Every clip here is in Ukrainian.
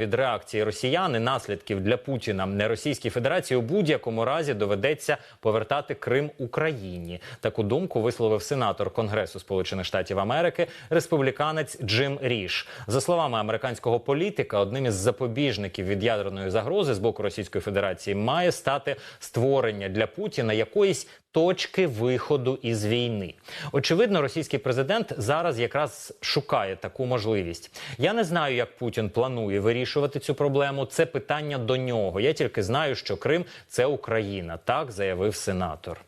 Від реакції росіян і наслідків для Путіна не Російській Федерації у будь-якому разі доведеться повертати Крим Україні. Таку думку висловив сенатор Конгресу Сполучених Штатів Америки, республіканець Джим Ріш. За словами американського політика, одним із запобіжників від ядерної загрози з боку Російської Федерації має стати створення для Путіна якоїсь точки виходу із війни. Очевидно, російський президент зараз якраз шукає таку можливість. Я не знаю, як Путін планує вирішувати цю проблему. Це питання до нього. Я тільки знаю, що Крим це Україна. Так заявив сенатор.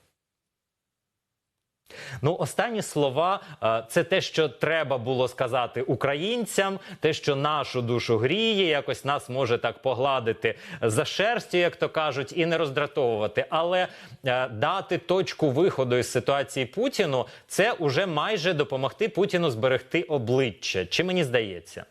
Ну, останні слова це те, що треба було сказати українцям, те, що нашу душу гріє, якось нас може так погладити за шерстю, як то кажуть, і не роздратовувати. Але дати точку виходу із ситуації Путіну це уже майже допомогти Путіну зберегти обличчя. Чи мені здається?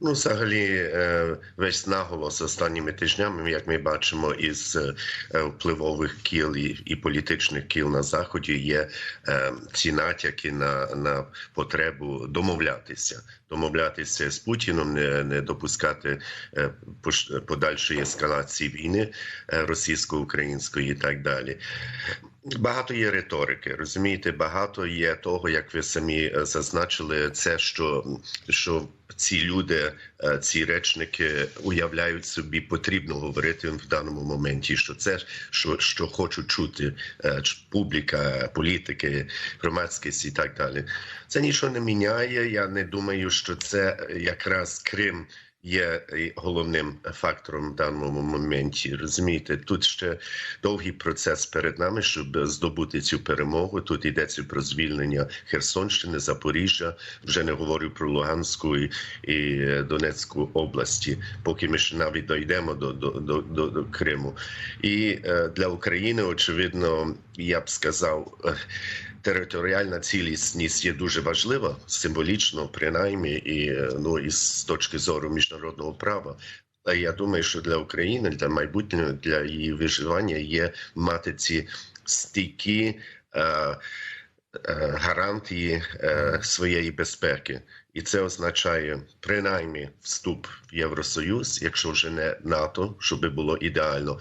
Ну, взагалі, е, весь наголос останніми тижнями, як ми бачимо, із е, впливових кіл і, і політичних кіл на заході, є е, ці натяки на, на потребу домовлятися, домовлятися з Путіном, не, не допускати подальшої ескалації війни російсько-української і так далі. Багато є риторики, розумієте, багато є того, як ви самі е, зазначили, це що, що ці люди, е, ці речники уявляють собі, потрібно говорити в даному моменті. Що це що, що хочуть чути е, публіка, політики, громадськість і так далі. Це нічого не міняє. Я не думаю, що це якраз Крим є головним фактором в даному моменті. Розумієте, тут ще довгий процес перед нами, щоб здобути цю перемогу. Тут йдеться про звільнення Херсонщини, Запоріжжя. Вже не говорю про Луганську і, і Донецьку області, поки ми ще навіть дійдемо до, до, до, до, до Криму. І е, для України, очевидно, я б сказав. е, Територіальна цілісність є дуже важлива, символічно, принаймні, і е, ну і з точки зору міжнародного права. А я думаю, що для України, для майбутнього, для її виживання є мати ці стійкі е, е, гарантії е, своєї безпеки. І це означає принаймні вступ в Євросоюз, якщо вже не НАТО, щоб було ідеально.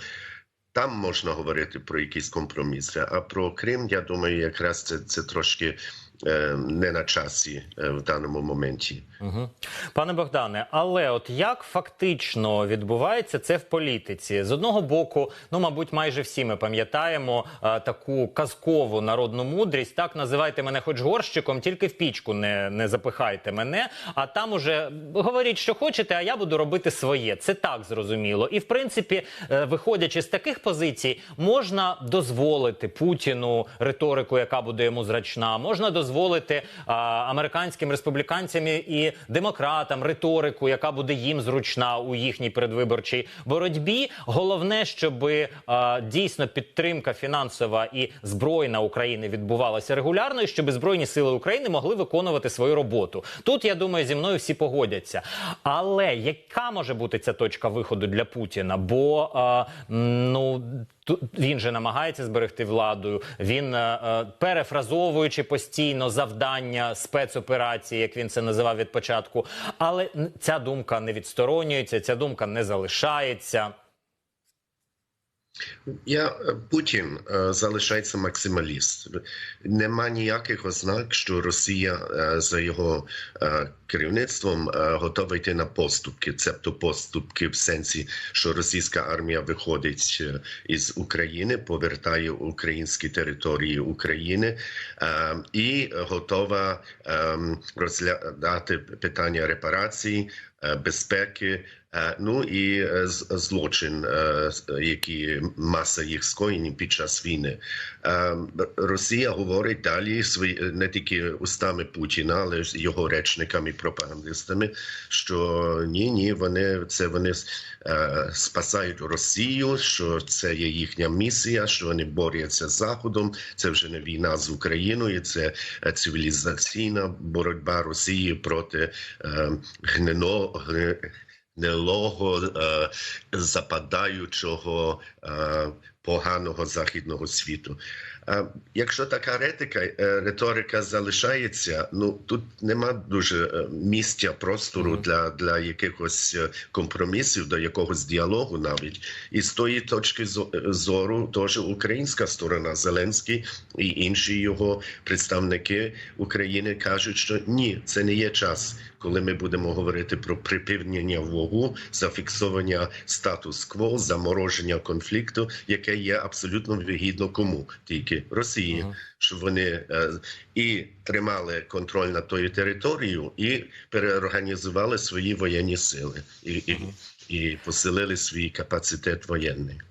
Там можна говорити про якісь компроміси. А про Крим, я думаю, якраз це, це трошки не на часі е, в даному моменті. Угу. Пане Богдане, але от як фактично відбувається це в політиці? З одного боку, ну мабуть, майже всі ми пам'ятаємо е, таку казкову народну мудрість. Так називайте мене хоч горщиком, тільки в пічку не, не запихайте мене. А там уже говоріть, що хочете, а я буду робити своє. Це так зрозуміло. І в принципі, е, виходячи з таких позицій, можна дозволити Путіну риторику, яка буде йому зрачна, можна дозволити а, американським республіканцям і демократам риторику, яка буде їм зручна у їхній передвиборчій боротьбі. Головне, щоб дійсно підтримка фінансова і збройна України відбувалася регулярно, і щоб збройні сили України могли виконувати свою роботу. Тут я думаю, зі мною всі погодяться. Але яка може бути ця точка виходу для Путіна? Бо а, ну. Він же намагається зберегти владу. Він е, е, перефразовуючи постійно завдання спецоперації, як він це називав від початку. Але ця думка не відсторонюється, ця думка не залишається. Я е, Путін е, залишається максималіст. Нема ніяких ознак, що Росія е, за його керівництвом готова йти на поступки, цебто поступки в сенсі, що російська армія виходить із України, повертає українські території України і готова е, розглядати питання репарацій, е, безпеки. Е, Ну і е, злочин, е, які маса їх скоєнь під час війни. Росія говорить далі не тільки устами Путіна, але й його речниками, пропагандистами, що ні, ні, вони це вони спасають Росію, що це є їхня місія, що вони борються з Заходом. Це вже не війна з Україною, це цивілізаційна боротьба Росії проти гнино, гни- гнилого, е, западаючого е, поганого західного світу. А якщо така ретика, е, риторика залишається, ну тут нема дуже е, місця простору для, для якихось е, компромісів, до якогось діалогу навіть. І з тої точки зору теж українська сторона Зеленський і інші його представники України кажуть, що ні, це не є час, коли ми будемо говорити про припинення вогу, зафіксування статус-кво, замороження конфлікту, яке є абсолютно вигідно кому тільки Росії, Мгм. щоб вони е, і тримали контроль над тою територією, і переорганізували свої воєнні сили і, і, і посилили свій капацитет воєнний.